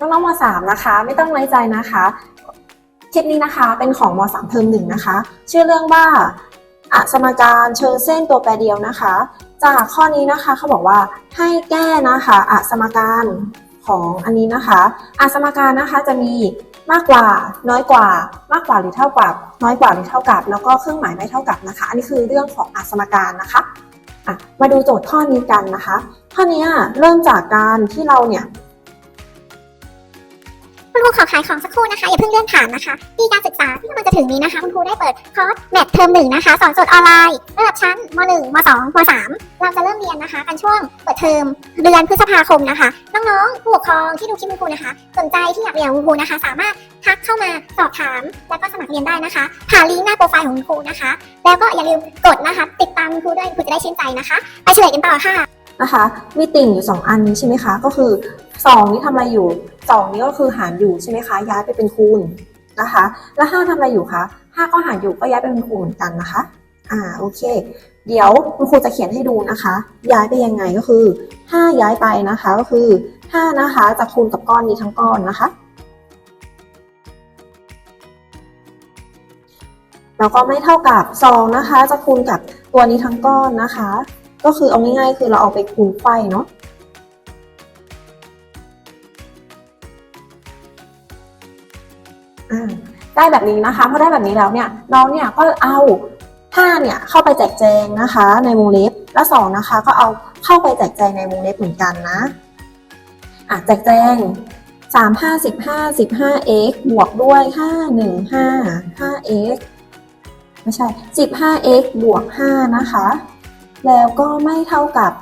น้องๆม3นะคะ ไม่ต้องน้อยใจนะคะ คลิปนี้นะคะเป็นของม3เทอมหนึ่งนะคะ ชื่อเรื่องว่าอะสมการเชิงเส้นตัวแปรเดียวนะคะ จากข้อนี้นะคะเขาบอกว่าให้แก้นะคะอะสมการของอันนี้นะคะอะสมการนะคะจะมีมากกว่าน้อยกว่า มากกว่าหรือเท่ากับ น้อยกว่าหรือเท่ากับ แล้วก็เครื่องหมายไม่เท่ากับนะคะ อันนี้คือเรื่องของอะสมการนะคะอะมาดูโจทย์ข้อนี้กันนะคะ ข้อนี้เริ่มจากการที่เราเนี่ย คุณครูขอขายของสักครู่นะคะ อย่าเพิ่งเลื่อนผ่านนะคะปีการศึกษาที่กำลังจะถึงนี้นะคะ คุณครูได้เปิดคอร์สแมทเทอมหนึ่งนะคะสอนสดออนไลน์ระดับชั้นม .1 ม .2 ม .3 เราจะเริ่มเรียนนะคะกันช่วงเปิดเทอมเดือนพฤษภาคมนะคะ น้องๆผู้ปกครองที่ดูคลิปคุณครูนะคะ สนใจที่อยากเรียนคุณครูนะคะ สามารถทักเข้ามาสอบถาม แล้วก็สมัครเรียนได้นะคะผ่านลิงก์หน้าโปรไฟล์ของคุณครูนะคะ แล้วก็อย่าลืมกดนะคะ ติดตามคุณครูด้วยคุณจะได้ชื่นใจนะคะ ไปเฉลยกันต่อค่ะ นะคะ มีติ่งอยู่ 2 อันนี้ใช่ไหมคะ ก็คือ 2 นี้ทำอะไรอยู่ 2 นี้ก็คือหารอยู่ใช่ไหมคะ ย้ายไปเป็นคูณนะคะ แล้ว5ทำอะไรอยู่คะ5ก็หารอยู่ก็ย้ายไปเป็นคูณเหมือนกันนะคะ อ่า โอเค เดี๋ยวคุณครูจะเขียนให้ดูนะคะ ย้ายไปยังไงก็คือ 5 ย้ายไปนะคะ ก็คือ 5 นะคะจะคูณกับก้อนนี้ทั้งก้อนนะคะแล้วก็ไม่เท่ากับ2นะคะ จะคูณกับตัวนี้ทั้งก้อนนะคะ ก็คือเอาง่ายๆ คือเราเอาไปคูณไขว้เนาะได้แบบนี้นะคะพอได้แบบนี้แล้วเนี่ยเราเนี่ยก็เอา5เนี่ยเข้าไปแจกแจงนะคะ ในวงเล็บแล้ว2นะคะ ก็เอาเข้าไปแจกแจงในวงเล็บเหมือนกันนะอะแจกแจง3 5 15 15 x บวกด้วย 5 1 5 5 x ไม่ใช่ 15x บวก 5 นะคะ แล้วก็ไม่เท่ากับ